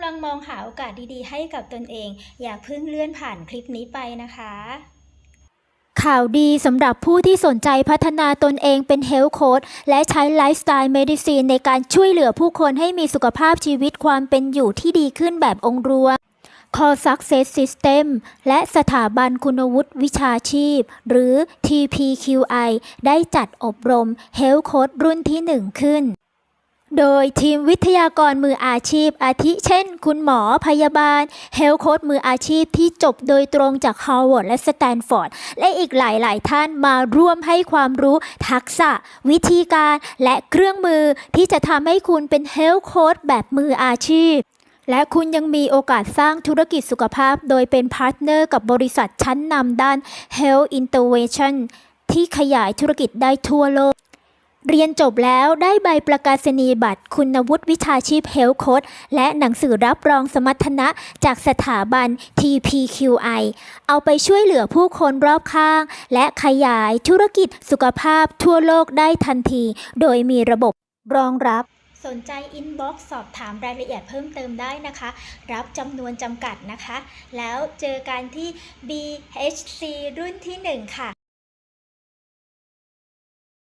ำลังมองหาโอกาสดีๆ ให้กับตนเอง อย่าเพิ่งเลื่อนผ่านคลิปนี้ไปนะคะ ข่าวดีสำหรับผู้ที่สนใจพัฒนาตนเองเป็นเฮลท์โค้ดและใช้ไลฟ์สไตล์เมดิซีนในการช่วยเหลือผู้คนให้มีสุขภาพชีวิตความเป็นอยู่ที่ดีขึ้นแบบองค์รวม Core Success System และสถาบันคุณวุฒิวิชาชีพ หรือ TPQI ได้จัดอบรม Health Coach รุ่นที่ 1 ขึ้น โดยทีมวิทยากรมืออาชีพ อาทิเช่น คุณหมอพยาบาล เฮลโค้ดมืออาชีพที่จบโดยตรงจากฮาร์วาร์ดและสแตนฟอร์ด และอีกหลาย ๆ ท่านมาร่วมให้ความรู้ทักษะ วิธีการและเครื่องมือที่จะทำให้คุณเป็นเฮลโค้ดแบบมืออาชีพและคุณยังมีโอกาสสร้างธุรกิจสุขภาพ โดยเป็นพาร์ทเนอร์กับบริษัทชั้นนำด้าน Health Innovation ที่ขยายธุรกิจได้ทั่วโลก เรียนจบแล้วได้ใบประกาศนียบัตร คุณวุฒิวิชาชีพ Health Coach และหนังสือรับรองสมรรถนะจากสถาบัน TPQI เอาไปช่วยเหลือผู้คนรอบข้าง และขยายธุรกิจสุขภาพทั่วโลกได้ทันที โดยมีระบบรองรับสนใจอินบ็อกซ์สอบถามรายละเอียดเพิ่มเติมได้นะคะ รับจำนวนจำกัดนะคะ แล้วเจอกันที่ BHC รุ่นที่ 1 ค่ะ